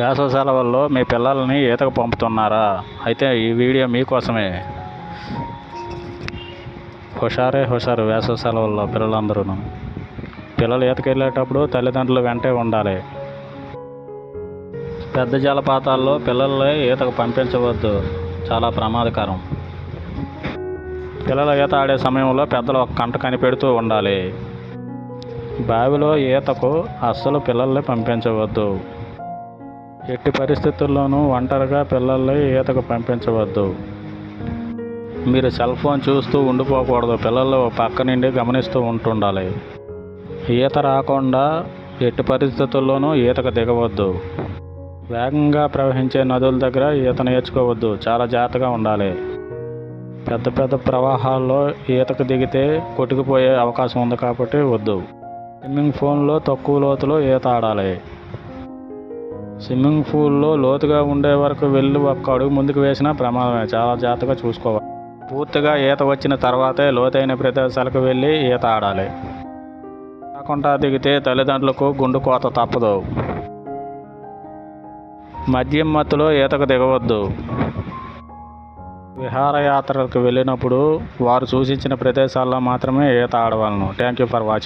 వేసవి సెలవుల్లో మీ పిల్లల్ని ఈతకు పంపుతున్నారా? అయితే ఈ వీడియో మీకోసమే. హుషారే హుషారు వేసవి సెలవుల్లో పిల్లలందరూ పిల్లలు ఈతకు వెళ్ళేటప్పుడు తల్లిదండ్రులు వెంటే ఉండాలి. పెద్ద జలపాతాల్లో పిల్లల్ని ఈతకు పంపించవద్దు. చాలా ప్రమాదకరం. పిల్లలు ఈత ఆడే సమయంలో పెద్దలు ఒక కంట కనిపెడుతూ ఉండాలి. బావిలో ఈతకు అస్సలు పిల్లల్ని పంపించవద్దు. ఎట్టి పరిస్థితుల్లోనూ ఒంటరిగా పిల్లల్ని ఈతకు పంపించవద్దు. మీరు సెల్ ఫోన్ చూస్తూ ఉండిపోకూడదు. పిల్లలు పక్క నుండి గమనిస్తూ ఉంటుండాలి. ఈత రాకుండా ఎట్టి పరిస్థితుల్లోనూ ఈతకు దిగవద్దు. వేగంగా ప్రవహించే నదుల దగ్గర ఈత నేర్చుకోవద్దు. చాలా జాగ్రత్తగా ఉండాలి. పెద్ద పెద్ద ప్రవాహాల్లో ఈతకు దిగితే కొట్టుకుపోయే అవకాశం ఉంది కాబట్టి వద్దు. స్విమ్మింగ్ పూల్లో తక్కువ లోతులో ఈత ఆడాలి. స్విమ్మింగ్ పూల్లో లోతుగా ఉండే వరకు వెళ్ళి ఒక్క అడుగు ముందుకు వేసినా ప్రమాదమే. చాలా జాగ్రత్తగా చూసుకోవాలి. పూర్తిగా ఈత వచ్చిన తర్వాతే లోతైన ప్రదేశాలకు వెళ్ళి ఈత ఆడాలి. కాకుండా దిగితే తల్లిదండ్రులకు గుండు కోత తప్పదు. మద్యం మత్తులో ఈతకు దిగవద్దు. విహారయాత్రలకు వెళ్ళినప్పుడు వారు సూచించిన ప్రదేశాల్లో మాత్రమే ఈత ఆడవలను. Thank you for watching